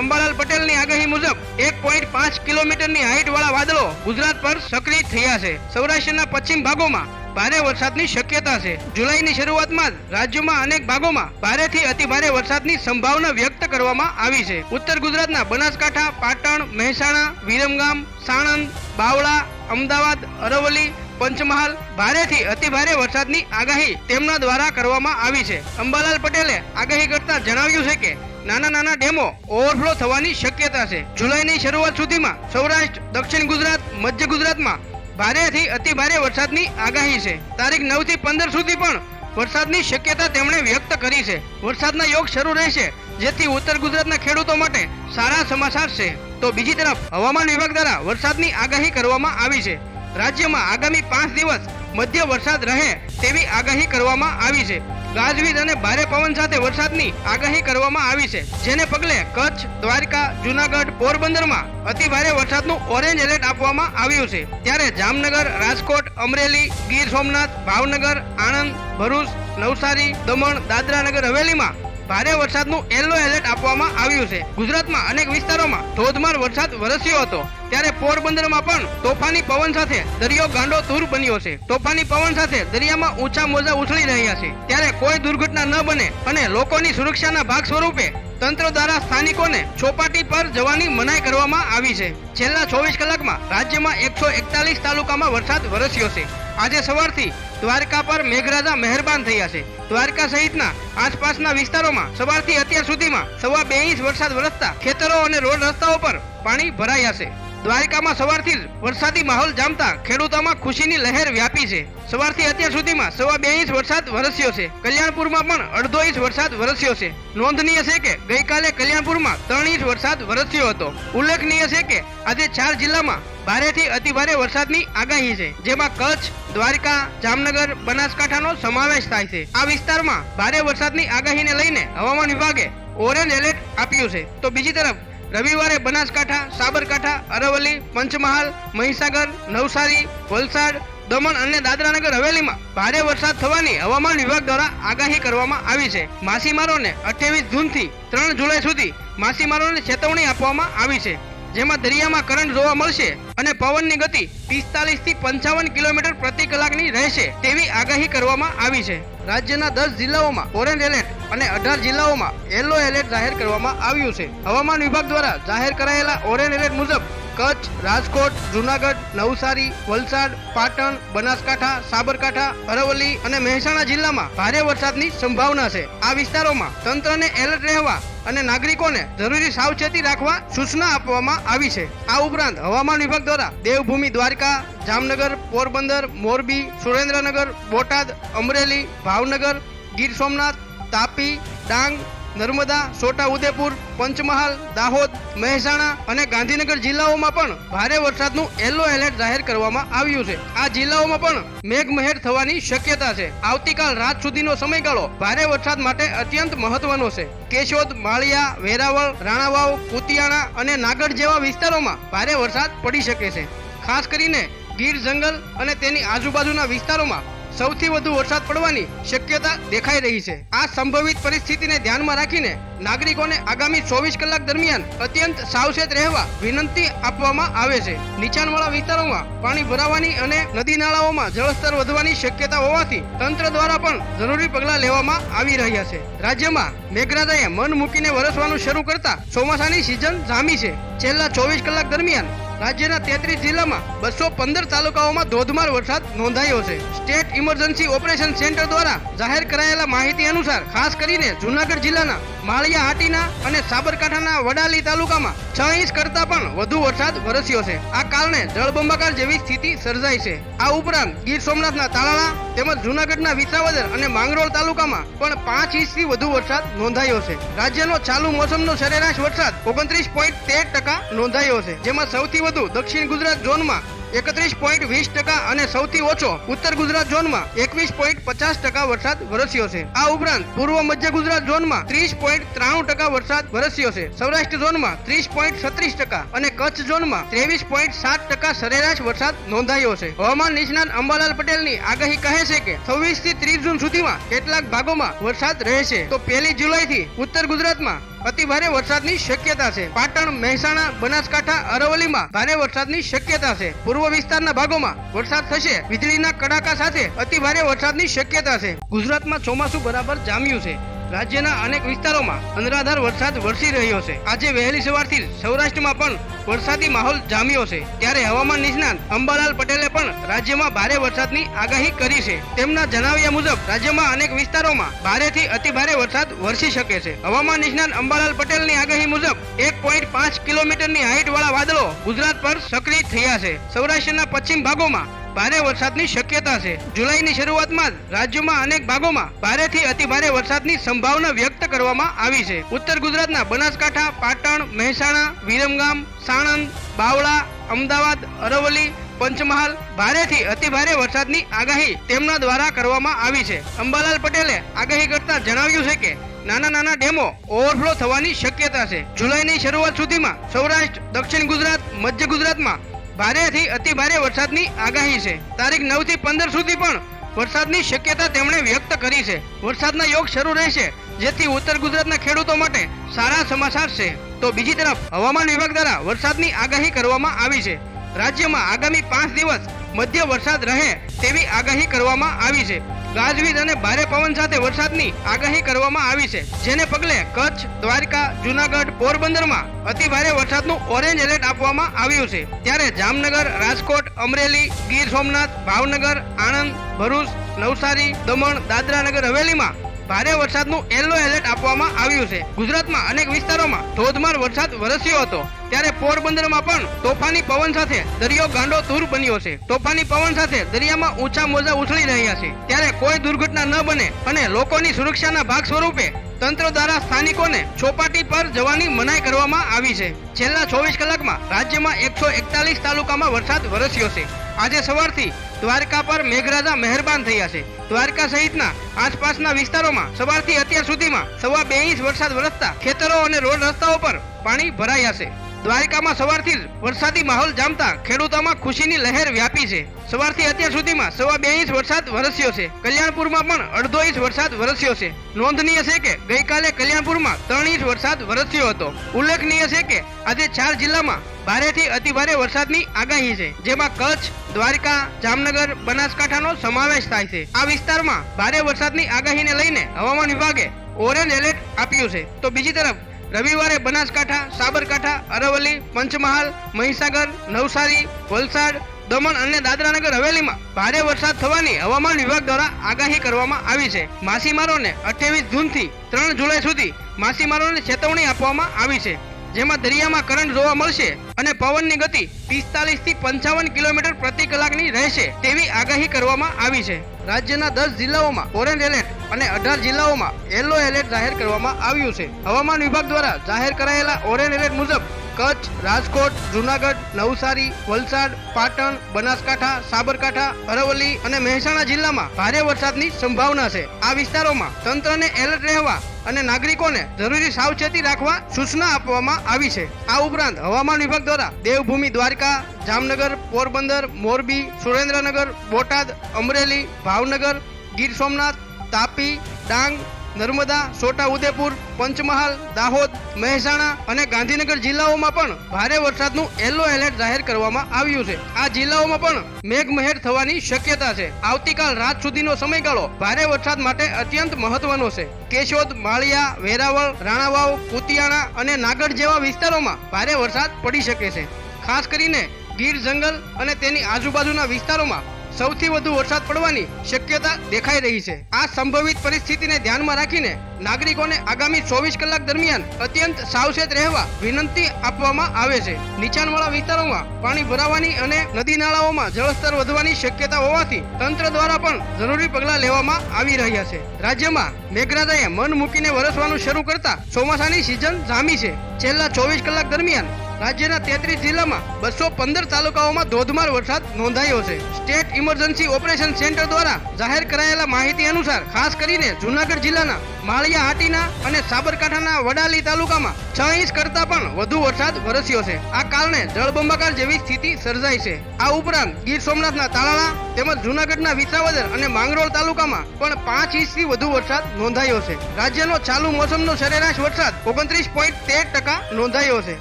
અંબાલાલ પટેલની આગાહી મુજબ એક પોઈન્ટ પાંચ કિલોમીટરની હાઈટ વાળા વાદળો ગુજરાત પર સક્રિય થયા છે. સૌરાષ્ટ્રના પશ્ચિમ ભાગોમાં ભારે વરસાદની શક્યતા છે. જુલાઈની શરૂઆતમાં રાજ્યમાં અનેક ભાગોમાં ભારેથી અતિભારે વરસાદની સંભાવના વ્યક્ત કરવામાં આવી છે. ઉત્તર ગુજરાતના બનાસકાંઠા, પાટણ, મહેસાણા, વિરમગામ, સાણંદ, બાવળા, અમદાવાદ, અરવલ્લી, પંચમહાલ ભારેથી અતિભારે વરસાદની આગાહી તેમના દ્વારા કરવામાં આવી છે. અંબાલાલ પટેલે આગાહી કરતા જણાવ્યું છે કે નાના નાના ડેમો. ઓવરફ્લો થવાની શક્યતા છે. જુલાઈની શરૂઆત સુધીમાં સૌરાષ્ટ્ર, દક્ષિણ ગુજરાત, મધ્ય ગુજરાતમાં ભારેથી અતિ ભારે વરસાદની આગાહી છે. તારીખ નવથી પંદર સુધી પણ વરસાદની શક્યતા તેમણે વ્યક્ત કરી છે. વરસાદના યોગ શરૂ રહેશે, જેથી ઉત્તર ગુજરાતના ખેડૂતો માટે સારા સમાચાર છે. તો બીજી તરફ હવામાન વિભાગ દ્વારા વરસાદની આગાહી કરવામાં આવી છે. રાજ્યમાં આગામી પાંચ દિવસ મધ્ય વરસાદ રહે તેવી આગાહી કરવામાં આવી છે. ગાજવીજ અને ભારે પવન સાથે વરસાદની આગાહી કરવામાં આવી છે. જેને પગલે કચ્છ, દ્વારકા, જુનાગઢ, પોરબંદરમાં અતિ ભારે વરસાદનું ઓરેન્જ એલર્ટ આપવામાં આવ્યું છે. ત્યારે જામનગર, રાજકોટ, અમરેલી, ગીર સોમનાથ, ભાવનગર, આણંદ, ભરૂચ, નવસારી, દમણ દાદરા નગર હવેલીમાં ભારે વરસાદનું યલો એલર્ટ આપવામાં આવ્યું છે. ગુજરાતમાં અનેક વિસ્તારોમાં ધોધમાર વરસાદ વરસ્યો હતો. ત્યારે પોરબંદરમાં પણ તોફાની પવન સાથે દરિયો ગાંડો તૂર બન્યો છે. તોફાની પવન સાથે દરિયામાં ઊંચા મોજા ઉછળી રહ્યા છે. ત્યારે કોઈ દુર્ઘટના ન બને અને લોકોની સુરક્ષાના ભાગ સ્વરૂપે તંત્ર દ્વારા સ્થાનિકોને ચોપાટી પર જવાની મનાઈ કરવામાં આવી છે. છેલ્લા ચોવીસ કલાકમાં રાજ્યમાં એકસો એકતાલીસ તાલુકામાં વરસાદ વરસ્યો છે. આજે સવારથી દ્વારકા પર મેઘરાજા મહેરબાન થયા છે. દ્વારકા સહિતના આસપાસના વિસ્તારોમાં સવારથી અત્યાર સુધીમાં સવા બે ઇંચ વરસાદ વરસતા ખેતરો અને રોડ રસ્તાઓ પર પાણી ભરાયા છે. દ્વારકામાં સવારથી વરસાદી માહોલ જામતા ખેડૂતોમાં ખુશીની લહેર વ્યાપી છે. સવારથી અત્યાર સુધીમાં સવા બે ઇંચ વરસાદ વરસ્યો છે. કલ્યાણપુરમાં પણ અડધો ઇંચ વરસાદ વરસ્યો છે. નોંધનીય છે કે ગઈકાલે કલ્યાણપુરમાં ત્રણ ઇંચ વરસાદ વરસ્યો હતો. ઉલ્લેખનીય છે કે આજે ચાર જિલ્લામાં ભારેથી અતિભારે વરસાદની આગાહી છે, જેમાં કચ્છ, દ્વારકા, જામનગર, બનાસકાંઠાનો સમાવેશ થાય છે. આ વિસ્તારમાં ભારે વરસાદની આગાહીને લઈને હવામાન વિભાગે ઓરેન્જ એલર્ટ આપ્યું છે. તો બીજી તરફ રવિવારે બનાસકાંઠા, સાબરકાંઠા, અરવલ્લી, પંચમહાલ, મહીસાગર, નવસારી, વલસાડ, દમણ અને દાદરાનગર હવેલીમાં ભારે વરસાદ થવાની હવામાન વિભાગ દ્વારા આગાહી કરવામાં આવી છે. માછીમારોને અઠ્યાવીસ જૂનથી ત્રણ જુલાઈ સુધી માછીમારોને ચેતવણી આપવામાં આવી છે, જેમાં દરિયામાં કરંટ જોવા મળશે અને પવનની ગતિ પિસ્તાલીસથી પંચાવન કિલોમીટર પ્રતિ કલાકની રહેશે તેવી આગાહી કરવામાં આવી છે. રાજ્યના દસ જિલ્લાઓમાં ઓરેન્જ એલર્ટ અને અઢાર જિલ્લાઓમાં યલો એલર્ટ જાહેર કરવામાં આવ્યું છે. હવામાન વિભાગ દ્વારા જાહેર કરાયેલા ઓરેન્જ એલર્ટ મુજબ કચ્છ, રાજકોટ, જુનાગઢ, નવસારી, વલસાડ, પાટણ, બનાસકાંઠા, સાબરકાંઠા, અરવલ્લી અને મહેસાણા જિલ્લામાં ભારે વરસાદની સંભાવના છે. આ વિસ્તારોમાં તંત્રને એલર્ટ રહેવા અને નાગરિકોને જરૂરી સાવચેતી રાખવા સૂચના આપવામાં આવી છે. આ ઉપરાંત હવામાન વિભાગ દ્વારા દેવભૂમિ દ્વારકા, જામનગર, પોરબંદર, મોરબી, સુરેન્દ્રનગર, બોટાદ, અમરેલી, ભાવનગર, ગીર સોમનાથ તાપી, ડાંગ, નર્મદા છોટાઉદેપુર પંચમહાલ, દાહોદ, મહેસાણા અને ગાંધીનગર જિલ્લાઓમાં પણ ભારે વરસાદનું યલો એલર્ટ જાહેર કરવામાં આવ્યું છે. આ જિલ્લાઓમાં પણ મેઘમહેર થવાની શક્યતા છે. આવતીકાલ રાત સુધીનો સમયગાળો ભારે વરસાદ માટે અત્યંત મહત્વનો છે. કેશોદ, માળિયા, વેરાવળ, રાણાવાવ, કુતિયાણા અને નાગર જેવા વિસ્તારોમાં ભારે વરસાદ પડી શકે છે. ખાસ કરીને ગીર જંગલ અને તેની આજુબાજુના વિસ્તારોમાં સૌથી વધુ વરસાદ પડવાની શક્યતા દેખાઈ રહી છે. આ સંભવિત પરિસ્થિતિને ધ્યાનમાં રાખીને નાગરિકોને આગામી ચોવીસ કલાક દરમિયાન અત્યંત સાવચેત રહેવા વિનંતી આપવામાં આવે છે. નીચાણવાળા વિસ્તારોમાં પાણી ભરાવાની અને નદી નાળાઓમાં જળસ્તર વધવાની શક્યતા હોવાથી તંત્ર દ્વારા પણ જરૂરી પગલાં લેવામાં આવી રહ્યા છે. રાજ્યમાં મેઘરાજાએ મન મૂકીને વરસવાનું શરૂ કરતા ચોમાસાની સિઝન જામી છે. છેલ્લા ચોવીસ કલાક દરમિયાન રાજ્યના તેત્રીસ જિલ્લામાં બસો પંદર તાલુકાઓમાં ધોધમાર વરસાદ નોંધાયો છે. સ્ટેટ ઇમરજન્સી ઓપરેશન સેન્ટર દ્વારા જાહેર કરાયેલા માહિતી અનુસાર, ખાસ કરીને જુનાગઢ જિલ્લાના માળિયા હાટીના અને સાબરકાંઠાના વડાલી તાલુકામાં છ ઇંચ કરતા પણ વધુ વરસાદ વરસ્યો છે. આ કારણે જળબંબાકાર જેવી સ્થિતિ સર્જાઈ છે. આ ઉપરાંત ગીર સોમનાથના તાલાળા તેમજ જુનાગઢના વિસાવદર અને માંગરોળ તાલુકામાં પણ પાંચ ઇંચથી વધુ વરસાદ નોંધાયો છે. રાજ્યનો ચાલુ મોસમનો સરેરાશ વરસાદ ઓગણત્રીસ પોઈન્ટ તેર ટકા નોંધાયો છે. જેમાં સૌથી વધુ દક્ષિણ ગુજરાત ઝોનમાં એકત્રીસ પોઈન્ટ વીસ ટકા અને સૌથી ઓછો ઉત્તર ગુજરાત ઝોનમાં એકવીસ પોઈન્ટ પચાસ ટકા વરસાદ વરસ્યો છે. આ ઉપરાંત પૂર્વ મધ્ય ગુજરાત ઝોનમાં ત્રીસ પોઈન્ટ ત્રાણું ટકા વરસાદ વરસ્યો છે. સૌરાષ્ટ્ર ઝોનમાં ત્રીસ પોઈન્ટ છત્રીસ ટકા અને કચ્છ ઝોનમાં ત્રેવીસ પોઈન્ટ સાત ટકા સરેરાશ વરસાદ નોંધાયો છે. હવામાન નિષ્ણાત અંબાલાલ પટેલની આગાહી કહે છે કે છવ્વીસથી ત્રીસ જૂન સુધીમાં કેટલાક ભાગોમાં વરસાદ રહેશે. તો પહેલી જુલાઈ થી ઉત્તર ગુજરાતમાં અતિભારે વરસાદની શક્યતા છે. પાટણ, મહેસાણા, બનાસકાંઠા, અરવલ્લીમાં ભારે વરસાદની શક્યતા છે. પૂર્વ વિસ્તારના ભાગોમાં વરસાદ થશે. વીજળીના કડાકા સાથે અતિભારે વરસાદની શક્યતા છે. ગુજરાતમાં ચોમાસું બરાબર જામ્યું છે. રાજ્યના અનેક વિસ્તારોમાં અનરાધાર વરસાદ વરસી રહ્યો છે. આજે વહેલી સવારથી સૌરાષ્ટ્રમાં પણ વરસાદી માહોલ જામ્યો છે. ત્યારે હવામાન નિષ્ણાંત અંબાલાલ પટેલે પણ રાજ્યમાં ભારે વરસાદની આગાહી કરી છે. તેમના જણાવ્યા મુજબ, રાજ્યમાં અનેક વિસ્તારોમાં ભારેથી અતિભારે વરસાદ વરસી શકે છે. હવામાન નિષ્ણાંત અંબાલાલ પટેલની આગાહી મુજબ, એક પોઈન્ટ પાંચ કિલોમીટરની હાઈટ વાળા વાદળો ગુજરાત પર સક્રિય થયા છે. સૌરાષ્ટ્રના પશ્ચિમ ભાગોમાં ભારે વરસાદની શક્યતા છે. જુલાઈની શરૂઆતમાં રાજ્યમાં અનેક ભાગોમાં ભારેથી અતિભારે વરસાદની સંભાવના વ્યક્ત કરવામાં આવી છે. ઉત્તર ગુજરાતના બનાસકાંઠા, પાટણ, મહેસાણા, વિરમગામ, સાણંદ, બાવળા, અમદાવાદ, અરવલ્લી, પંચમહાલ ભારેથી અતિભારે વરસાદની આગાહી તેમના દ્વારા કરવામાં આવી છે. અંબાલાલ પટેલે આગાહી કરતા જણાવ્યું છે કે, નાના નાના ડેમો ઓવરફ્લો થવાની શક્યતા છે. જુલાઈની શરૂઆત સુધીમાં સૌરાષ્ટ્ર, દક્ષિણ ગુજરાત, મધ્ય ગુજરાતમાં ભારેથી અતિ ભારે વરસાદની આગાહી છે. તારીખ નવથી પંદર સુધી પણ વરસાદની શક્યતા તેમણે વ્યક્ત કરી છે. વરસાદના યોગ શરૂ રહેશે, જેથી ઉત્તર ગુજરાતના ખેડૂતો માટે સારા સમાચાર છે. તો બીજી તરફ હવામાન વિભાગ દ્વારા વરસાદની આગાહી કરવામાં આવી છે. રાજ્યમાં આગામી પાંચ દિવસ મધ્ય વરસાદ રહે તેવી આગાહી કરવામાં આવી છે. ગાજવીજ અને ભારે પવન સાથે વરસાદની આગાહી કરવામાં આવી છે. જેને પગલે કચ્છ, દ્વારકા, જુનાગઢ, પોરબંદરમાં અતિ ભારે વરસાદનું ઓરેન્જ એલર્ટ આપવામાં આવ્યું છે. ત્યારે જામનગર, રાજકોટ, અમરેલી, ગીર સોમનાથ, ભાવનગર, આણંદ, ભરૂચ, નવસારી, દમણ દાદરા નગર હવેલીમાં ભારે વરસાદનું યલો એલર્ટ આપવામાં આવ્યું છે. ગુજરાતમાં અનેક વિસ્તારોમાં ધોધમાર વરસાદ વરસ્યો હતો. ત્યારે પોરબંદરમાં પણ તોફાની પવન સાથે દરિયો ગાંડો તૂર બન્યો છે. તોફાની પવન સાથે દરિયામાં ઊંચા મોજા ઉછળી રહ્યા છે. ત્યારે કોઈ દુર્ઘટના ન બને અને લોકોની સુરક્ષાના ભાગ સ્વરૂપે તંત્ર દ્વારા સ્થાનિકોને ચોપાટી પર જવાની મનાઈ કરવામાં આવી છે. છેલ્લા ચોવીસ કલાકમાં રાજ્યમાં એકસો એકતાલીસ તાલુકામાં વરસાદ વરસ્યો છે. આજે સવારથી દ્વારકા પર મેઘરાજા મહેરબાન થયા છે. દ્વારકા સહિતના આસપાસના વિસ્તારોમાં સવારથી અત્યાર સુધીમાં સવા બે ઇંચ વરસાદ વરસતા ખેતરો અને રોડ રસ્તાઓ પર પાણી ભરાયા છે દ્વારિકામાં સવારથી જ વરસાદી માહોલ જામતા ખેડૂતોમાં ખુશીની લહેર વ્યાપી છે. સવારથી અત્યાર સુધીમાં સવા બે ઇંચ વરસાદ વરસ્યો છે. કલ્યાણપુરમાં પણ અડધો ઇંચ વરસાદ વરસ્યો છે. નોંધનીય છે કે ગઈકાલે કલ્યાણપુરમાં ત્રણ ઇંચ વરસાદ વરસ્યો હતો. ઉલ્લેખનીય છે કે આજે ચાર જિલ્લામાં ભારેથી અતિભારે વરસાદની આગાહી છે, જેમાં કચ્છ, દ્વારકા, જામનગર, બનાસકાંઠાનો સમાવેશ થાય છે. આ વિસ્તારમાં ભારે વરસાદની આગાહીને લઈને હવામાન વિભાગે ઓરેન્જ એલર્ટ આપ્યું છે. તો બીજી તરફ રવિવારે બનાસકાંઠા, સાબરકાંઠા, અરવલ્લી, પંચમહાલ, મહીસાગર, નવસારી, વલસાડ, દમણ અને દાદરાનગર હવેલીમાં ભારે વરસાદ થવાની હવામાન વિભાગ દ્વારા આગાહી કરવામાં આવી છે. માછીમારોને અઠ્યાવીસ જૂનથી ત્રણ જુલાઈ સુધી માછીમારોને ચેતવણી આપવામાં આવી છે, જેમાં દરિયામાં કરંટ જોવા મળશે અને પવનની ગતિ પિસ્તાલીસથી પંચાવન કિલોમીટર પ્રતિ કલાકની રહેશે તેવી આગાહી કરવામાં આવી છે. રાજ્યના દસ જિલ્લાઓમાં ઓરેન્જ એલર્ટ અને અઢાર જિલ્લાઓમાં યલો એલર્ટ જાહેર કરવામાં આવ્યું છે. હવામાન વિભાગ દ્વારા જાહેર કરાયેલા ઓરેન્જ એલર્ટ મુજબ કચ્છ, રાજકોટ, જુનાગઢ, નવસારી, વલસાડ, પાટણ, બનાસકાંઠા, સાબરકાંઠા, અરવલ્લી અને મહેસાણા જિલ્લામાં ભારે વરસાદની સંભાવના છે. આ વિસ્તારોમાં તંત્રને એલર્ટ રહેવા અને નાગરિકોને જરૂરી સાવચેતી રાખવા સૂચના આપવામાં આવી છે. આ ઉપરાંત હવામાન વિભાગ દ્વારા દેવભૂમિ દ્વારકા, જામનગર, પોરબંદર, મોરબી, સુરેન્દ્રનગર, બોટાદ, અમરેલી, ભાવનગર, ગીર સોમનાથ, તાપી, ડાંગ નર્મદા, છોટા ઉદેપુર, પંચમહાલ, દાહોદ, મહેસાણા અને ગાંધીનગર જિલ્લાઓમાં પણ ભારે વરસાદનું યલો એલર્ટ જાહેર કરવામાં આવ્યું છે. આ જિલ્લાઓમાં પણ મેઘમહેર થવાની શક્યતા છે. આવતીકાલ રાત સુધીનો સમયગાળો ભારે વરસાદ માટે અત્યંત મહત્વનો છે. કેશોદ, માળિયા, વેરાવળ, રાણાવાવ, કુતિયાણા અને નાગર જેવા વિસ્તારોમાં ભારે વરસાદ પડી શકે છે. ખાસ કરીને ગીર જંગલ અને તેની આજુબાજુના વિસ્તારોમાં સૌથી વધુ વરસાદ પડવાની શક્યતા દેખાઈ રહી છે. આ સંભવિત પરિસ્થિતિને ધ્યાનમાં રાખીને નાગરિકોને આગામી ચોવીસ કલાક દરમિયાન અત્યંત સાવચેત રહેવા વિનંતી આપવામાં આવે છે. નીચાણવાળા વિસ્તારોમાં પાણી ભરાવાની અને નદી નાળાઓમાં જળસ્તર વધવાની શક્યતા હોવાથી તંત્ર દ્વારા પણ જરૂરી પગલાં લેવામાં આવી રહ્યા છે. રાજ્યમાં મેઘરાજાએ મન મૂકીને વરસવાનું શરૂ કરતા ચોમાસાની સિઝન જામી છે. છેલ્લા ચોવીસ કલાક દરમિયાન રાજ્યના તેત્રીસ જિલ્લામાં બસો પંદર તાલુકાઓમાં ધોધમાર વરસાદ નોંધાયો છે. સ્ટેટ ઇમરજન્સી ઓપરેશન સેન્ટર દ્વારા જાહેર કરાયેલા માહિતી અનુસાર ખાસ કરીને જુનાગઢ જિલ્લાના માળિયા હાટીના અને સાબરકાંઠાના વડાલી તાલુકામાં છ ઇંચ કરતા પણ વધુ વરસાદ વરસ્યો છે. આ કારણે જળબંબાકાર જેવી સ્થિતિ સર્જાઈ છે. આ ઉપરાંત ગીર સોમનાથના તાલાળા તેમજ જૂનાગઢના વિસાવદર અને માંગરોળ તાલુકામાં પણ પાંચ ઇંચથી વધુ વરસાદ નોંધાયો છે. રાજ્યનો ચાલુ મોસમનો સરેરાશ વરસાદ ઓગણત્રીસ પોઈન્ટ તેર ટકા નોંધાયો છે.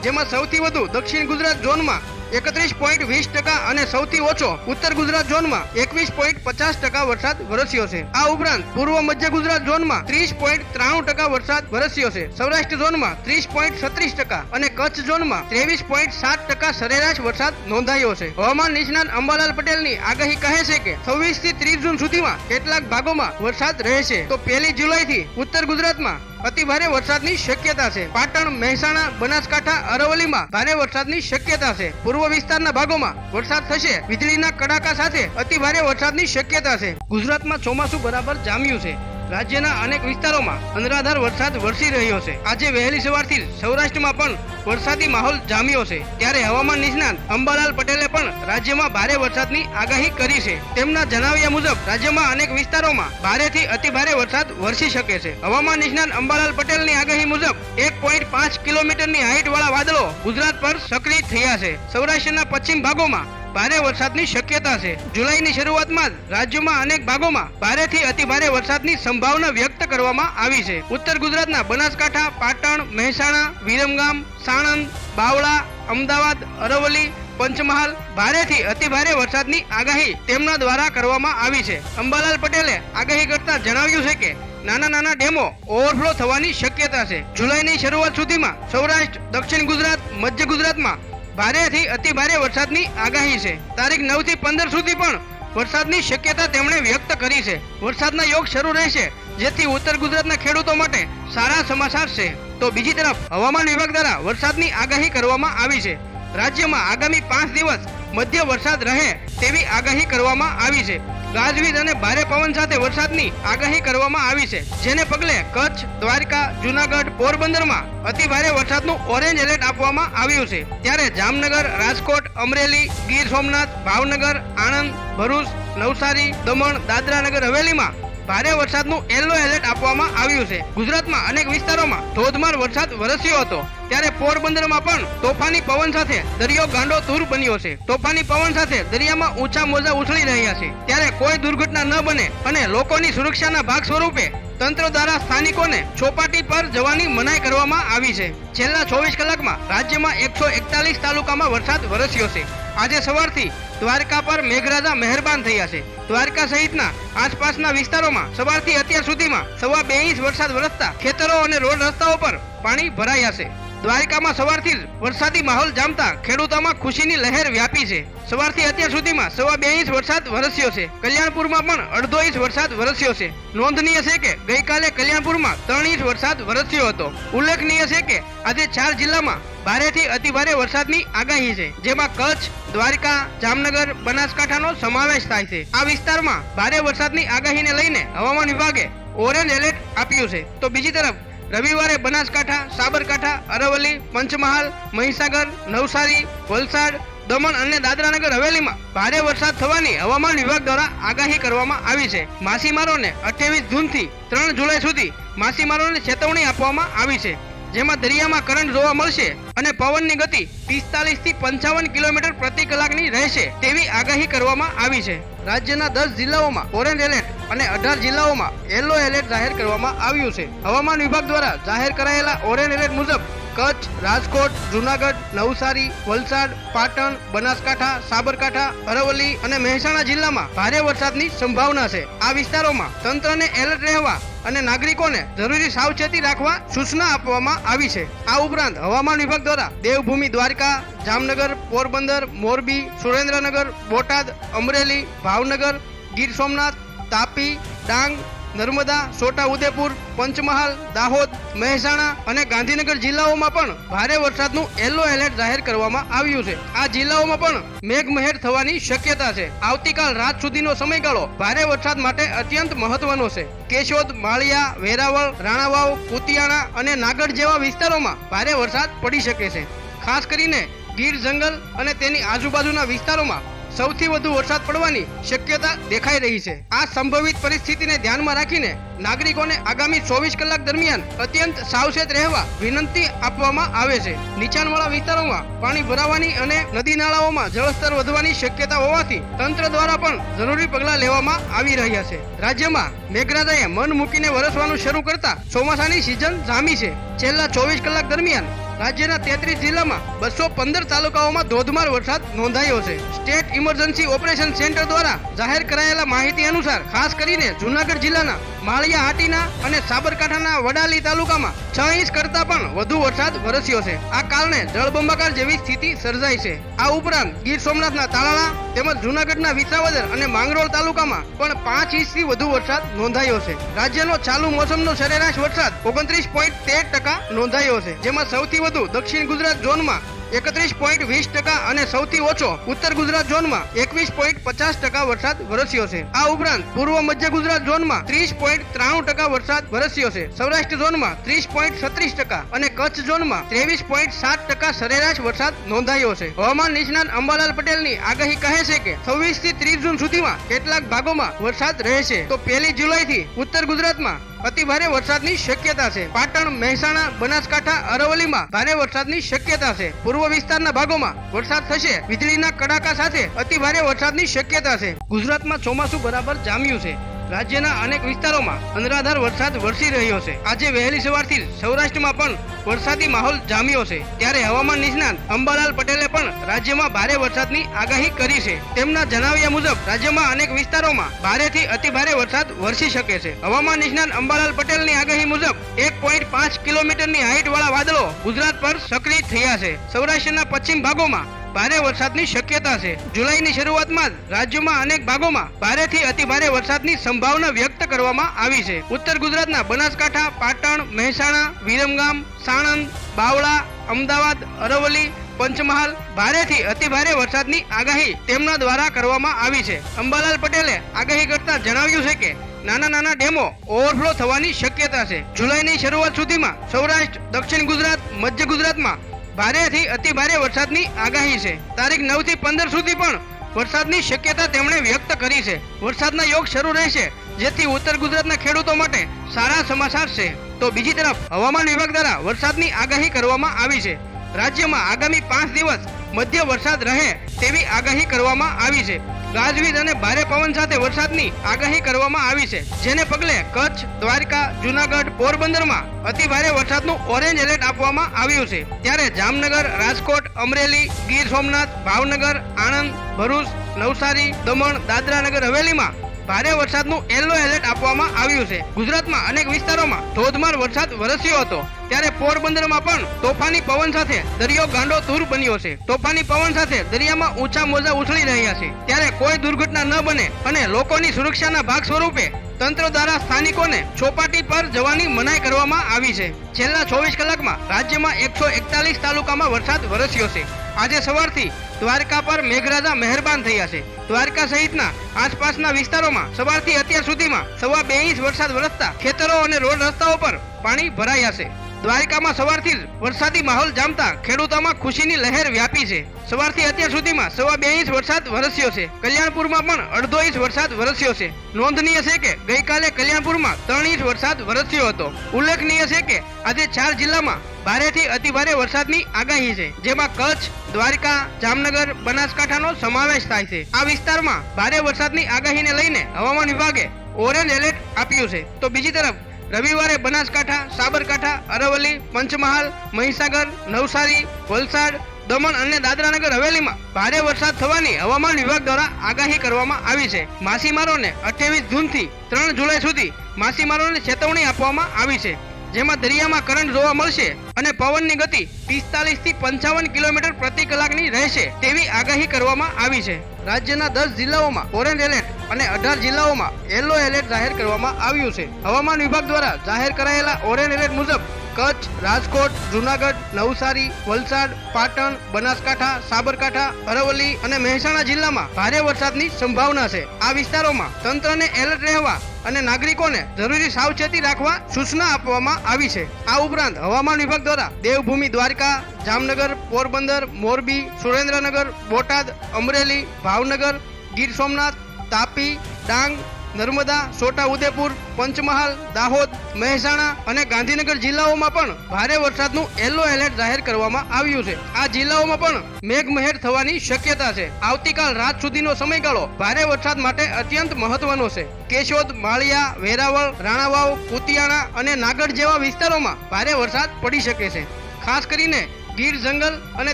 જેમાં સૌથી વધુ દક્ષિણ ગુજરાત ઝોનમાં એકત્રીસ પોઈન્ટ વીસ ટકા અને સૌથી ઓછો ઉત્તર ગુજરાત ઝોનમાં એકવીસ પોઈન્ટ પચાસ ટકા વરસાદ વરસ્યો છે. આ ઉપરાંત પૂર્વ મધ્ય ગુજરાત ઝોનમાં ત્રીસ પોઈન્ટ ત્રાણું ટકા વરસાદ વરસ્યો છે. સૌરાષ્ટ્ર ઝોનમાં ત્રીસ પોઈન્ટ છત્રીસ ટકા અને કચ્છ ઝોનમાં ત્રેવીસ પોઈન્ટ સાત ટકા સરેરાશ વરસાદ નોંધાયો છે. હવામાન નિષ્ણાત અંબાલાલ પટેલની આગાહી કહે છે કે છવ્વીસથી ત્રીસ જૂન સુધીમાં કેટલાક ભાગોમાં વરસાદ રહેશે. તો પહેલી જુલાઈથી ઉત્તર ગુજરાતમાં અતિ ભારે વરસાદની શક્યતા છે. પાટણ, મહેસાણા, બનાસકાંઠા, અરવલ્લીમાં ભારે વરસાદની શક્યતા છે. પૂર્વ વિસ્તારના ભાગોમાં વરસાદ થશે. વીજળીના કડાકા સાથે અતિ ભારે વરસાદની શક્યતા છે. ગુજરાતમાં ચોમાસું બરાબર જામ્યું છે. રાજ્યના અનેક વિસ્તારોમાં અનરાધાર વરસાદ વરસી રહ્યો છે. આજે વહેલી સવારથી સૌરાષ્ટ્રમાં પણ વરસાદી માહોલ જામ્યો છે. ત્યારે હવામાન નિષ્ણાંત અંબાલાલ પટેલે પણ રાજ્યમાં ભારે વરસાદની આગાહી કરી છે. તેમના જણાવ્યા મુજબ, રાજ્યમાં અનેક વિસ્તારોમાં ભારેથી અતિ ભારે વરસાદ વરસી શકે છે. હવામાન નિષ્ણાંત અંબાલાલ પટેલની આગાહી મુજબ, એક પોઈન્ટ પાંચ કિલોમીટરની હાઈટ વાળા વાદળો ગુજરાત પર સક્રિય થયા છે. સૌરાષ્ટ્રના પશ્ચિમ ભાગોમાં ભારે વરસાદની શક્યતા છે. જુલાઈની શરૂઆતમાં રાજ્યમાં અનેક ભાગોમાં ભારેથી અતિભારે વરસાદની સંભાવના વ્યક્ત કરવામાં આવી છે. ઉત્તર ગુજરાતના બનાસકાંઠા, પાટણ, મહેસાણા, વિરમગામ, સાણંદ, બાવળા, અમદાવાદ, અરવલ્લી, પંચમહાલ ભારેથી અતિભારે વરસાદની આગાહી તેમના દ્વારા કરવામાં આવી છે. અંબાલાલ પટેલે આગાહી કરતા જણાવ્યું છે કે, નાના નાના ડેમો ઓવરફ્લો થવાની શક્યતા છે. જુલાઈની શરૂઆત સુધીમાં સૌરાષ્ટ્ર, દક્ષિણ ગુજરાત, મધ્ય ગુજરાતમાં ભારેથી અતિ ભારે વરસાદની આગાહી છે. તારીખ નવથી પંદર સુધી પણ વરસાદની શક્યતા તેમણે વ્યક્ત કરી છે. વરસાદના યોગ શરૂ રહેશે, જેથી ઉત્તર ગુજરાતના ખેડૂતો માટે સારા સમાચાર છે. તો બીજી તરફ હવામાન વિભાગ દ્વારા વરસાદની આગાહી કરવામાં આવી છે. રાજ્યમાં આગામી પાંચ દિવસ મધ્ય વરસાદ રહે તેવી આગાહી કરવામાં આવી છે. ગાજવીજ અને ભારે પવન સાથે વરસાદની આગાહી કરવામાં આવી છે. જેને પગલે કચ્છ, દ્વારકા, જુનાગઢ, પોરબંદરમાં અતિ ભારે વરસાદનું ઓરેન્જ એલર્ટ આપવામાં આવ્યું છે. ત્યારે જામનગર, રાજકોટ, અમરેલી, ગીર સોમનાથ, ભાવનગર, આણંદ, ભરૂચ, નવસારી, દમણ દાદરા નગર હવેલીમાં ભારે વરસાદનું યલો એલર્ટ આપવામાં આવ્યું છે. ગુજરાતમાં અનેક વિસ્તારોમાં ધોધમાર વરસાદ વરસ્યો હતો. ત્યારે પોરબંદરમાં પણ તોફાની પવન સાથે દરિયો ગાંડો તૂર બન્યો છે. તોફાની પવન સાથે દરિયામાં ઊંચા મોજા ઉછળી રહ્યા છે. ત્યારે કોઈ દુર્ઘટના ન બને અને લોકોની સુરક્ષાના ભાગ સ્વરૂપે તંત્ર દ્વારા સ્થાનિકોને ચોપાટી પર જવાની મનાઈ કરવામાં આવી છે. છેલ્લા ચોવીસ કલાકમાં રાજ્યમાં એકસો એકતાલીસ તાલુકામાં વરસાદ વરસ્યો છે. આજે સવારથી દ્વારકા પર મેઘરાજા મહેરબાન થયા છે. દ્વારકા સહિતના આસપાસના વિસ્તારોમાં સવારથી અત્યાર સુધીમાં સવા બે ઇંચ વરસાદ વરસતા ખેતરો અને રોડ રસ્તાઓ પર પાણી ભરાયા છે દ્વારિકામાં સવારથી જ વરસાદી માહોલ જામતા ખેડૂતોમાં ખુશીની લહેર વ્યાપી છે. સવારથી અત્યાર સુધીમાં સવા બે ઇંચ વરસાદ વરસ્યો છે. કલ્યાણપુરમાં પણ અડધો ઇંચ વરસાદ વરસ્યો છે. નોંધનીય છે કે ગઈકાલે કલ્યાણપુરમાં ત્રણ ઇંચ વરસાદ વરસ્યો હતો. ઉલ્લેખનીય છે કે આજે ચાર જિલ્લામાં ભારેથી અતિભારે વરસાદની આગાહી છે, જેમાં કચ્છ, દ્વારકા, જામનગર, બનાસકાંઠાનો સમાવેશ થાય છે. આ વિસ્તારમાં ભારે વરસાદની આગાહીને લઈને હવામાન વિભાગે ઓરેન્જ એલર્ટ આપ્યું છે. તો બીજી તરફ રવિવારે બનાસકાંઠા, સાબરકાંઠા, અરવલ્લી, પંચમહાલ, મહીસાગર, નવસારી, વલસાડ, દમણ અને દાદરાનગર હવેલીમાં ભારે વરસાદ થવાની હવામાન વિભાગ દ્વારા આગાહી કરવામાં આવી છે. માછીમારોને અઠ્યાવીસ જૂનથી ત્રણ જુલાઈ સુધી માછીમારોને ચેતવણી આપવામાં આવી છે, જેમાં દરિયામાં કરંટ જોવા મળશે અને પવનની ગતિ પિસ્તાલીસથી પંચાવન કિલોમીટર પ્રતિ કલાકની રહેશે તેવી આગાહી કરવામાં આવી છે. રાજ્યના દસ જિલ્લાઓમાં ઓરેન્જ એલર્ટ અને અઢાર જિલ્લાઓમાં યલો એલર્ટ જાહેર કરવામાં આવ્યું છે. હવામાન વિભાગ દ્વારા જાહેર કરાયેલા ઓરેન્જ એલર્ટ મુજબ કચ્છ, રાજકોટ, જુનાગઢ, નવસારી, વલસાડ, પાટણ, બનાસકાંઠા, સાબરકાંઠા, અરવલ્લી અને મહેસાણા જિલ્લામાં ભારે વરસાદની સંભાવના છે. આ વિસ્તારોમાં તંત્રને એલર્ટ રહેવા અને નાગરિકોને જરૂરી સાવચેતી રાખવા સૂચના આપવામાં આવી છે. આ ઉપરાંત હવામાન વિભાગ દ્વારા દેવભૂમિ દ્વારકા, જામનગર, પોરબંદર, મોરબી, સુરેન્દ્રનગર, બોટાદ, અમરેલી, ભાવનગર, ગીર સોમનાથ, તાપી, ડાંગ નર્મદા, છોટા ઉદેપુર, પંચમહાલ, દાહોદ, મહેસાણા અને ગાંધીનગર જિલ્લાઓમાં પણ ભારે વરસાદનું યલો એલર્ટ જાહેર કરવામાં આવ્યું છે. આ જિલ્લાઓમાં પણ મેઘમહેર થવાની શક્યતા છે. આવતીકાલ રાત સુધીનો સમયગાળો ભારે વરસાદ માટે અત્યંત મહત્વનો છે. કેશોદ, માળિયા, વેરાવળ, રાણાવાવ, કુતિયાણા અને નાગર જેવા વિસ્તારોમાં ભારે વરસાદ પડી શકે છે. ખાસ કરીને ગીર જંગલ અને તેની આજુબાજુના વિસ્તારોમાં સૌથી વધુ વરસાદ પડવાની શક્યતા દેખાઈ રહી છે. આ સંભવિત પરિસ્થિતિને ધ્યાનમાં રાખીને નાગરિકોને આગામી ચોવીસ કલાક દરમિયાન અત્યંત સાવચેત રહેવા વિનંતી આપવામાં આવે છે. નીચાણવાળા વિસ્તારોમાં પાણી ભરાવાની અને નદી નાળાઓમાં જળસ્તર વધવાની શક્યતા હોવાથી તંત્ર દ્વારા પણ જરૂરી પગલાં લેવામાં આવી રહ્યા છે. રાજ્યમાં મેઘરાજાએ મન મૂકીને વરસવાનું શરૂ કરતા ચોમાસાની સિઝન જામી છે. છેલ્લા ચોવીસ કલાક દરમિયાન રાજ્યના તેત્રીસ જિલ્લામાં બસો પંદર તાલુકાઓમાં ધોધમાર વરસાદ નોંધાયો છે. સ્ટેટ ઇમરજન્સી ઓપરેશન સેન્ટર દ્વારા જાહેર કરાયેલા માહિતી અનુસાર, ખાસ કરીને જુનાગઢ જિલ્લાના માળિયા હાટીના અને સાબરકાંઠાના વડાલી તાલુકામાં છ ઇંચ કરતા પણ વધુ વરસાદ વરસ્યો છે. આ કારણે જળબંબાકાર જેવી સ્થિતિ સર્જાઈ છે. આ ઉપરાંત ગીર સોમનાથના તાલાળા તેમજ જુનાગઢના વિસાવદર અને માંગરોળ તાલુકામાં પણ પાંચ ઇંચથી વધુ વરસાદ નોંધાયો છે. રાજ્યનો ચાલુ મોસમનો સરેરાશ વરસાદ ઓગણત્રીસ પોઈન્ટ તેર ટકા નોંધાયો છે. જેમાં સૌથી વધુ દક્ષિણ ગુજરાત ઝોનમાં એકત્રીસ પોઈન્ટ વીસ ટકા અને સૌથી ઓછો ઉત્તર ગુજરાત ઝોનમાં એકવીસ પોઈન્ટ પચાસ ટકા વરસાદ વરસ્યો છે. આ ઉપરાંત પૂર્વ મધ્ય ગુજરાત ઝોનમાં ત્રીસ પોઈન્ટ ત્રાણું ટકા વરસાદ વરસ્યો છે. સૌરાષ્ટ્ર ઝોનમાં ત્રીસ પોઈન્ટ છત્રીસ ટકા અને કચ્છ ઝોનમાં ત્રેવીસ પોઈન્ટ સાત ટકા સરેરાશ વરસાદ નોંધાયો છે. હવામાન નિષ્ણાત અંબાલાલ પટેલની આગાહી કહે છે કે છવ્વીસથી ત્રીસ જૂન સુધીમાં કેટલાક ભાગોમાં વરસાદ રહેશે. તો પહેલી જુલાઈથી ઉત્તર ગુજરાતમાં અતિ ભારે વરસાદની શક્યતા છે. પાટણ, મહેસાણા, બનાસકાંઠા, અરવલ્લીમાં ભારે વરસાદની શક્યતા છે. પૂર્વ વિસ્તારના ભાગોમાં વરસાદ થશે. વીજળીના કડાકા સાથે અતિ ભારે વરસાદની શક્યતા છે. ગુજરાતમાં ચોમાસું બરાબર જામ્યું છે. રાજ્યના અનેક વિસ્તારોમાં અનરાધાર વરસાદ વરસી રહ્યો છે. આજે વહેલી સવારથી સૌરાષ્ટ્રમાં પણ વરસાદી માહોલ જામ્યો છે. ત્યારે હવામાન નિષ્ણાંત અંબાલાલ પટેલે પણ રાજ્યમાં ભારે વરસાદની આગાહી કરી છે. તેમના જણાવ્યા મુજબ, રાજ્યમાં અનેક વિસ્તારોમાં ભારેથી અતિ ભારે વરસાદ વરસી શકે છે. હવામાન નિષ્ણાંત અંબાલાલ પટેલની આગાહી મુજબ, એક પોઈન્ટ પાંચ કિલોમીટરની હાઈટ વાળા વાદળો ગુજરાત પર સક્રિય થયા છે. સૌરાષ્ટ્રના પશ્ચિમ ભાગોમાં ભારે વરસાદની શક્યતા છે. જુલાઈની શરૂઆતમાં રાજ્યમાં અનેક ભાગોમાં ભારેથી અતિભારે વરસાદની સંભાવના વ્યક્ત કરવામાં આવી છે. ઉત્તર ગુજરાતના બનાસકાંઠા, પાટણ, મહેસાણા, વિરમગામ, સાણંદ, બાવળા, અમદાવાદ, અરવલ્લી, પંચમહાલ ભારેથી અતિભારે વરસાદની આગાહી તેમના દ્વારા કરવામાં આવી છે. અંબાલાલ પટેલે આગાહી કરતા જણાવ્યું છે કે, નાના નાના ડેમો ઓવરફ્લો થવાની શક્યતા છે. જુલાઈની શરૂઆત સુધીમાં સૌરાષ્ટ્ર, દક્ષિણ ગુજરાત, મધ્ય ગુજરાતમાં ભારેથી અતિ ભારે વરસાદની આગાહી છે. તારીખ નવથી પંદર સુધી પણ વરસાદની શક્યતા તેમણે વ્યક્ત કરી છે. વરસાદના યોગ શરૂ રહેશે, જેથી ઉત્તર ગુજરાતના ખેડૂતો માટે સારા સમાચાર છે. તો બીજી તરફ હવામાન વિભાગ દ્વારા વરસાદની આગાહી કરવામાં આવી છે. રાજ્યમાં આગામી પાંચ દિવસ મધ્ય વરસાદ રહે તેવી આગાહી કરવામાં આવી છે. ગાજવીજ અને ભારે પવન સાથે વરસાદની આગાહી કરવામાં આવી છે. જેને પગલે કચ્છ, દ્વારકા, જુનાગઢ, પોરબંદરમાં અતિ ભારે વરસાદનું ઓરેન્જ એલર્ટ આપવામાં આવ્યું છે. ત્યારે જામનગર, રાજકોટ, અમરેલી, ગીર સોમનાથ, ભાવનગર, આણંદ, ભરૂચ, નવસારી, દમણ દાદરા નગર હવેલીમાં ભારે વરસાદનું યલો એલર્ટ આપવામાં આવ્યું છે. ગુજરાતમાં અનેક વિસ્તારોમાં ધોધમાર વરસાદ વરસ્યો હતો. ત્યારે પોરબંદરમાં પણ તોફાની પવન સાથે દરિયો ગાંડો તૂર બન્યો છે. તોફાની પવન સાથે દરિયામાં ઊંચા મોજા ઉછળી રહ્યા છે. ત્યારે કોઈ દુર્ઘટના ન બને અને લોકોની સુરક્ષાના ભાગ સ્વરૂપે તંત્ર દ્વારા સ્થાનિકોને ચોપાટી પર જવાની મનાઈ કરવામાં આવી છે. છેલ્લા ચોવીસ કલાકમાં રાજ્યમાં એકસો એકતાલીસ તાલુકામાં વરસાદ વરસ્યો છે. આજે સવારથી દ્વારકા પર મેઘરાજા મહેરબાન થયા છે. દ્વારકા સહિતના આસપાસના વિસ્તારોમાં સવારથી અત્યાર સુધીમાં સવા બે ઇંચ વરસાદ વરસતા ખેતરો અને રોડ રસ્તાઓ પર પાણી ભરાયા છે. દ્વારકામાં સવારથી વરસાદી માહોલ જામતા ખેડૂતોમાં ખુશીની લહેર વ્યાપી છે. સવારથી અત્યાર સુધીમાં સવા બે ઇંચ વરસાદ વરસ્યો છે. કલ્યાણપુરમાં પણ અડધો ઇંચ વરસાદ વરસ્યો છે. નોંધનીય છે કે ગઈકાલે કલ્યાણપુરમાં ત્રણ ઇંચ વરસાદ વરસ્યો હતો. ઉલ્લેખનીય છે કે આજે ચાર જિલ્લામાં ભારેથી અતિભારે વરસાદની આગાહી છે, જેમાં કચ્છ, દ્વારકા, જામનગર, બનાસકાંઠાનો સમાવેશ થાય છે. આ વિસ્તારમાં ભારે વરસાદની આગાહીને લઈને હવામાન વિભાગે ઓરેન્જ એલર્ટ આપ્યું છે. તો બીજી તરફ રવિવારે બનાસકાંઠા, સાબરકાંઠા, અરવલ્લી, પંચમહાલ, મહીસાગર, નવસારી, વલસાડ, દમણ અને દાદરાનગર હવેલીમાં ભારે વરસાદ થવાની હવામાન વિભાગ દ્વારા આગાહી કરવામાં આવી છે. માછીમારોને અઠ્યાવીસ જૂનથી ત્રણ જુલાઈ સુધી માછીમારોને ચેતવણી આપવામાં આવી છે, જેમાં દરિયામાં કરંટ જોવા મળશે અને પવનની ગતિ પિસ્તાલીસથી પંચાવન કિલોમીટર પ્રતિ કલાકની રહેશે તેવી આગાહી કરવામાં આવી છે. રાજ્યના દસ જિલ્લાઓમાં ઓરેન્જ એલર્ટ અને અઢાર જિલ્લાઓમાં યલો એલર્ટ જાહેર કરવામાં આવ્યું છે. હવામાન વિભાગ દ્વારા જાહેર કરાયેલા ઓરેન્જ એલર્ટ મુજબ કચ્છ, રાજકોટ, જુનાગઢ, નવસારી, વલસાડ, પાટણ, બનાસકાંઠા, સાબરકાંઠા, અરવલ્લી અને મહેસાણા જિલ્લામાં ભારે વરસાદની સંભાવના છે. આ વિસ્તારોમાં તંત્રને એલર્ટ રહેવા અને નાગરિકોને જરૂરી સાવચેતી રાખવા સૂચના આપવામાં આવી છે. આ ઉપરાંત હવામાન વિભાગ દ્વારા દેવભૂમિ દ્વારકા, જામનગર, પોરબંદર, મોરબી, સુરેન્દ્રનગર, બોટાદ, અમરેલી, ભાવનગર, ગીર સોમનાથ તાપી, ડાંગ, નર્મદા છોટાઉદેપુર પંચમહાલ, દાહોદ, મહેસાણા અને ગાંધીનગર જિલ્લાઓમાં પણ ભારે વરસાદનું યલો એલર્ટ જાહેર કરવામાં આવ્યું છે. આ જિલ્લાઓમાં પણ મેઘમહેર થવાની શક્યતા છે. આવતીકાલ રાત સુધીનો સમયગાળો ભારે વરસાદ માટે અત્યંત મહત્વનો છે. કેશોદ, માળિયા, વેરાવળ, રાણાવાવ, કુતિયાણા અને નાગઢ જેવા વિસ્તારોમાં ભારે વરસાદ પડી શકે છે. ખાસ કરીને ગીર જંગલ અને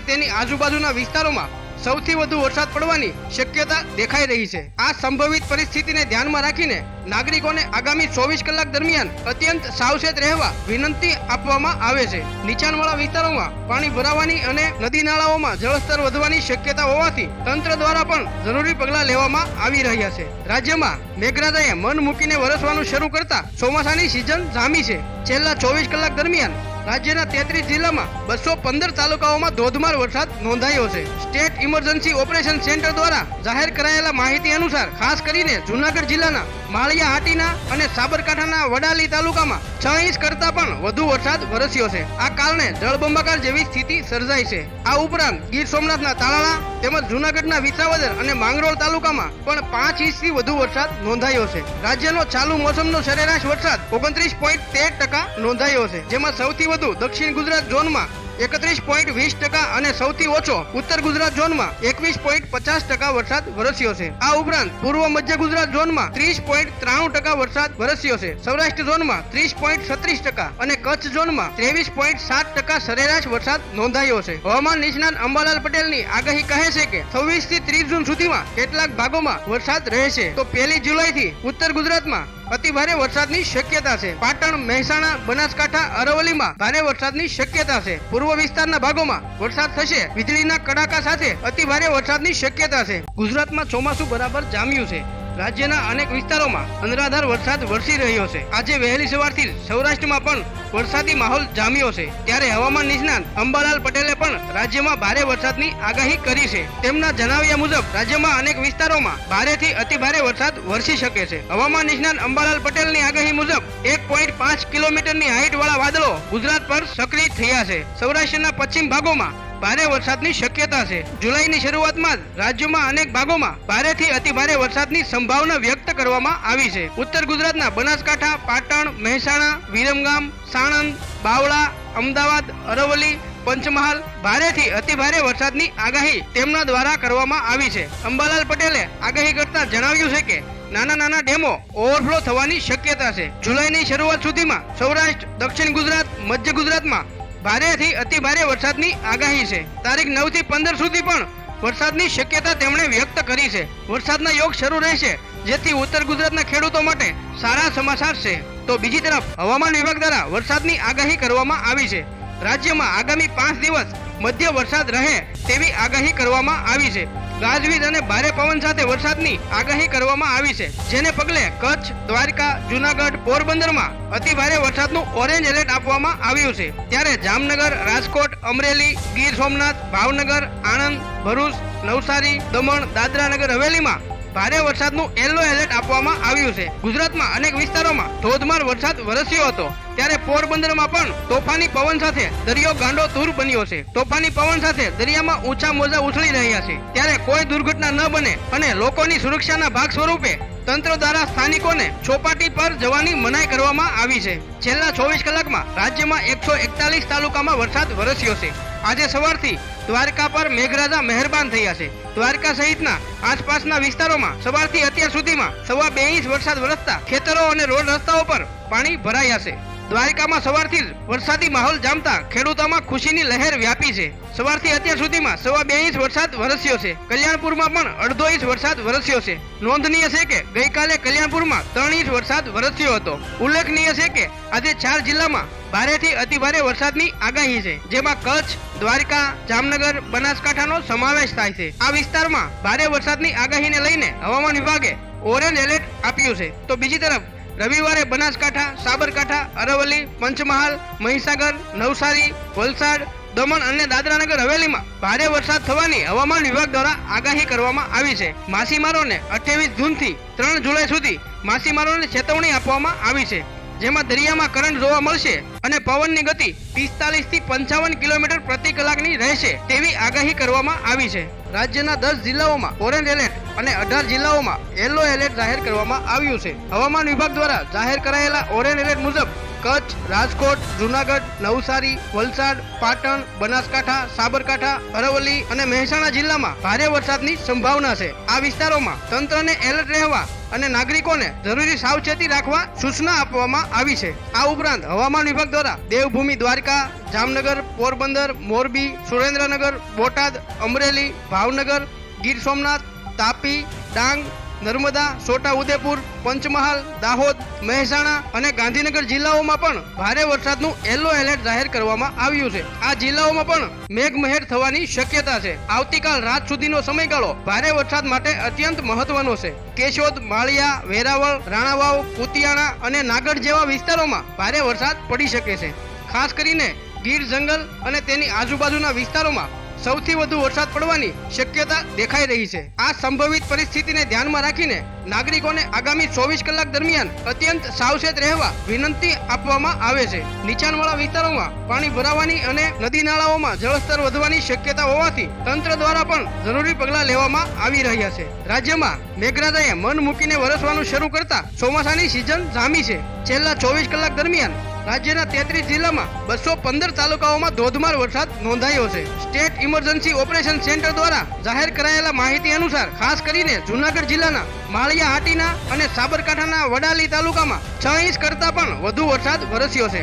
તેની આજુબાજુના વિસ્તારોમાં સૌથી વધુ વરસાદ પડવાની શક્યતા દેખાઈ રહી છે. આ સંભવિત પરિસ્થિતિને ધ્યાનમાં રાખીને નાગરિકોને આગામી ચોવીસ કલાક દરમિયાન અત્યંત સાવચેત રહેવા વિનંતી આપવામાં આવે છે. નીચાણવાળા વિસ્તારોમાં પાણી ભરાવાની અને નદી નાળાઓમાં જળસ્તર વધવાની શક્યતા હોવાથી તંત્ર દ્વારા પણ જરૂરી પગલાં લેવામાં આવી રહ્યા છે. રાજ્યમાં મેઘરાજાએ મન મૂકીને વરસવાનું શરૂ કરતા ચોમાસાની સિઝન જામી છે. છેલ્લા ચોવીસ કલાક દરમિયાન રાજ્યના તેત્રીસ જિલ્લામાં બસો પંદર તાલુકાઓમાં ધોધમાર વરસાદ નોંધાયો છે. સ્ટેટ ઇમરજન્સી ઓપરેશન સેન્ટર દ્વારા જાહેર કરાયેલા માહિતી અનુસાર, ખાસ કરીને જુનાગઢ જિલ્લાના માળિયા હાટીના અને સાબરકાંઠાના વડાલી તાલુકામાં છ ઇંચ કરતા પણ વધુ વરસાદ વરસ્યો છે. આ કારણે જળબંબાકાર જેવી સ્થિતિ સર્જાઈ છે. આ ઉપરાંત ગીર સોમનાથના તાલાળા તેમજ જુનાગઢના વિસાવદર અને માંગરોળ તાલુકામાં પણ પાંચ ઇંચથી વધુ વરસાદ નોંધાયો છે. રાજ્યનો ચાલુ મોસમનો સરેરાશ વરસાદ ઓગણત્રીસ પોઈન્ટ તેર ટકા નોંધાયો છે. જેમાં સૌથી વધુ દક્ષિણ ગુજરાત ઝોનમાં એકત્રીસ પોઈન્ટ વીસ ટકા અને સૌથી ઓછો ઉત્તર ગુજરાત ઝોનમાં એકવીસ પોઈન્ટ પચાસ ટકા વરસાદ વરસ્યો છે. આ ઉપરાંત પૂર્વ મધ્ય ગુજરાત ઝોનમાં ત્રીસ પોઈન્ટ ત્રાણું ટકા વરસાદ વરસ્યો છે. સૌરાષ્ટ્ર ઝોનમાં ત્રીસ પોઈન્ટ છત્રીસ ટકા અને કચ્છ ઝોનમાં ત્રેવીસ પોઈન્ટ સાત ટકા સરેરાશ વરસાદ નોંધાયો છે. હવામાન નિષ્ણાત અંબાલાલ પટેલની આગાહી કહે છે કે છવ્વીસથી ત્રીસ જૂન સુધીમાં કેટલાક ભાગોમાં વરસાદ રહેશે. તો પહેલી જુલાઈથી ઉત્તર ગુજરાતમાં અતિ ભારે વરસાદની શક્યતા છે. પાટણ, મહેસાણા, બનાસકાંઠા, અરવલ્લીમાં ભારે વરસાદની શક્યતા છે. પૂર્વ વિસ્તારના ભાગોમાં વરસાદ થશે. વીજળીના કડાકા સાથે અતિ ભારે વરસાદની શક્યતા છે. ગુજરાતમાં ચોમાસું બરાબર જામ્યું છે. રાજ્યના અનેક વિસ્તારોમાં અનરાધાર વરસાદ વરસી રહ્યો છે. આજે વહેલી સવારથી સૌરાષ્ટ્રમાં પણ વરસાદી માહોલ જામ્યો છે. ત્યારે હવામાન નિષ્ણાંત અંબાલાલ પટેલે પણ રાજ્યમાં ભારે વરસાદની આગાહી કરી છે. તેમના જણાવ્યા મુજબ, રાજ્યમાં અનેક વિસ્તારોમાં ભારેથી અતિ ભારે વરસાદ વરસી શકે છે. હવામાન નિષ્ણાંત અંબાલાલ પટેલની આગાહી મુજબ, એક પોઈન્ટ પાંચ કિલોમીટરની હાઈટ વાળા વાદળો ગુજરાત પર સક્રિય થયા છે. સૌરાષ્ટ્રના પશ્ચિમ ભાગોમાં ભારે વરસાદની શક્યતા છે. જુલાઈની શરૂઆતમાં રાજ્યમાં અનેક ભાગોમાં ભારેથી અતિ ભારે વરસાદની સંભાવના વ્યક્ત કરવામાં આવી છે. ઉત્તર ગુજરાતના બનાસકાંઠા, પાટણ, મહેસાણા, વિરમગામ, સાણંદ, બાવળા, અમદાવાદ, અરવલ્લી, પંચમહાલ ભારેથી અતિ ભારે વરસાદની આગાહી તેમના દ્વારા કરવામાં આવી છે. અંબાલાલ પટેલે આગાહી કરતા જણાવ્યું છે કે, નાના નાના ડેમો ઓવરફ્લો થવાની શક્યતા છે. જુલાઈની શરૂઆત સુધીમાં સૌરાષ્ટ્ર, દક્ષિણ ગુજરાત, મધ્ય ગુજરાતમાં ભારેથી અતિ ભારે વરસાદની આગાહી છે. તારીખ નવથી પંદર સુધી પણ વરસાદની શક્યતા તેમણે વ્યક્ત કરી છે. વરસાદના યોગ શરૂ રહેશે, જેથી ઉત્તર ગુજરાતના ખેડૂતો માટે સારા સમાચાર છે. તો બીજી તરફ હવામાન વિભાગ દ્વારા વરસાદની આગાહી કરવામાં આવી છે. રાજ્યમાં આગામી પાંચ દિવસ મધ્ય વરસાદ રહે તેવી આગાહી કરવામાં આવી છે. ગાજવીજ અને ભારે પવન સાથે વરસાદની આગાહી કરવામાં આવી છે. જેને પગલે કચ્છ, દ્વારકા, જુનાગઢ, પોરબંદરમાં અતિ ભારે વરસાદનું ઓરેન્જ એલર્ટ આપવામાં આવ્યું છે. ત્યારે જામનગર, રાજકોટ, અમરેલી, ગીર સોમનાથ, ભાવનગર, આણંદ, ભરૂચ, નવસારી, દમણ, દાદરા નગર હવેલીમાં ભારે વરસાદનું યલો એલર્ટ આપવામાં આવ્યું છે. ગુજરાતમાં અનેક વિસ્તારોમાં ધોધમાર વરસાદ વરસ્યો હતો. ત્યારે પોરબંદરમાં પણ તોફાની પવન સાથે દરિયો ગાંડો તૂર બન્યો છે. તોફાની પવન સાથે દરિયામાં ઊંચા મોજા ઉછળી રહ્યા છે. ત્યારે કોઈ દુર્ઘટના ન બને અને લોકોની સુરક્ષાના ભાગ સ્વરૂપે તંત્ર દ્વારા સ્થાનિકોને ચોપાટી પર જવાની મનાઈ કરવામાં આવી છે. છેલ્લા ચોવીસ કલાકમાં રાજ્યમાં એકસો એકતાલીસ તાલુકામાં વરસાદ વરસ્યો છે. આજે સવારથી દ્વારકા પર મેઘરાજા મહેરબાન થયા છે. દ્વારકા સહિતના આસપાસના વિસ્તારોમાં સવારથી અત્યાર સુધીમાં સવા બે ઇંચ વરસાદ વરસતા ખેતરો અને રોડ રસ્તાઓ પર પાણી ભરાયા છે દ્વારિકામાં સવારથી વરસાદી માહોલ જામતા ખેડૂતોમાં ખુશીની લહેર વ્યાપી છે. સવારથી અત્યાર સુધીમાં સવા બે ઇંચ વરસાદ વરસ્યો છે. કલ્યાણપુરમાં પણ અડધો ઇંચ વરસાદ વરસ્યો છે. નોંધનીય છે કે ગઈકાલે કલ્યાણપુરમાં ત્રણ ઇંચ વરસાદ વરસ્યો હતો. ઉલ્લેખનીય છે કે આજે ચાર જિલ્લામાં ભારેથી અતિભારે વરસાદની આગાહી છે, જેમાં કચ્છ, દ્વારકા, જામનગર, બનાસકાંઠાનો સમાવેશ થાય છે. આ વિસ્તારમાં ભારે વરસાદની આગાહીને લઈને હવામાન વિભાગે ઓરેન્જ એલર્ટ આપ્યું છે. તો બીજી તરફ રવિવારે બનાસકાંઠા, સાબરકાંઠા, અરવલ્લી, પંચમહાલ, મહીસાગર, નવસારી, વલસાડ, દમણ અને દાદરાનગર હવેલીમાં ભારે વરસાદ થવાની હવામાન વિભાગ દ્વારા આગાહી કરવામાં આવી છે. માછીમારોને અઠ્યાવીસ જૂનથી ત્રણ જુલાઈ સુધી માછીમારોને ચેતવણી આપવામાં આવી છે, જેમાં દરિયામાં કરંટ જોવા મળશે અને પવનની ગતિ પિસ્તાલીસથી પંચાવન કિલોમીટર પ્રતિ કલાકની રહેશે તેવી આગાહી કરવામાં આવી છે. રાજ્યના દસ જિલ્લાઓમાં ઓરેન્જ એલર્ટ અને અઢાર જિલ્લાઓમાં યલો એલર્ટ જાહેર કરવામાં આવ્યું છે. હવામાન વિભાગ દ્વારા જાહેર કરાયેલા ઓરેન્જ એલર્ટ મુજબ કચ્છ, રાજકોટ, જુનાગઢ, નવસારી, વલસાડ, પાટણ, બનાસકાંઠા, સાબરકાંઠા, અરવલ્લી અને મહેસાણા જિલ્લામાં ભારે વરસાદની સંભાવના છે. આ વિસ્તારોમાં તંત્રને એલર્ટ રહેવા અને નાગરિકોને જરૂરી સાવચેતી રાખવા સૂચના આપવામાં આવી છે. આ ઉપરાંત હવામાન વિભાગ દ્વારા દેવભૂમિ દ્વારકા, જામનગર, પોરબંદર, મોરબી, સુરેન્દ્રનગર, બોટાદ, અમરેલી, ભાવનગર, ગીર સોમનાથ, તાપી, ડાંગ નર્મદા, છોટા ઉદેપુર, પંચમહાલ, દાહોદ, મહેસાણા અને ગાંધીનગર જિલ્લાઓમાં પણ ભારે વરસાદનું યલો એલર્ટ જાહેર કરવામાં આવ્યું છે. આ જિલ્લાઓમાં પણ મેઘમહેર થવાની શક્યતા છે. આવતીકાલ રાત સુધીનો સમયગાળો ભારે વરસાદ માટે અત્યંત મહત્વનો છે. કેશોદ, માળિયા, વેરાવળ, રાણાવાવ, કુતિયાણા અને નાગર જેવા વિસ્તારોમાં ભારે વરસાદ પડી શકે છે. ખાસ કરીને ગીર જંગલ અને તેની આજુબાજુના વિસ્તારોમાં સૌથી વધુ વરસાદ પડવાની શક્યતા દેખાઈ રહી છે. આ સંભવિત પરિસ્થિતિને ધ્યાનમાં રાખીને નાગરિકોને આગામી ચોવીસ કલાક દરમિયાન અત્યંત સાવચેત રહેવા વિનંતી આપવામાં આવે છે. નીચાણવાળા વિસ્તારોમાં પાણી ભરાવાની અને નદી નાળાઓમાં જળસ્તર વધવાની શક્યતા હોવાથી તંત્ર દ્વારા પણ જરૂરી પગલાં લેવામાં આવી રહ્યા છે. રાજ્યમાં મેઘરાજાએ મન મૂકીને વરસવાનું શરૂ કરતા ચોમાસાની સિઝન જામી છે. છેલ્લા ચોવીસ કલાક દરમિયાન રાજ્યના તેત્રીસ જિલ્લામાં બસો પંદર તાલુકાઓમાં ધોધમાર વરસાદ નોંધાયો છે. સ્ટેટ ઇમરજન્સી ઓપરેશન સેન્ટર દ્વારા જાહેર કરાયેલા માહિતી અનુસાર ખાસ કરીને જુનાગઢ જિલ્લાના માળિયા હાટીના અને સાબરકાંઠાના વડાલી તાલુકામાં છ ઇંચ કરતા પણ વધુ વરસાદ વરસ્યો છે.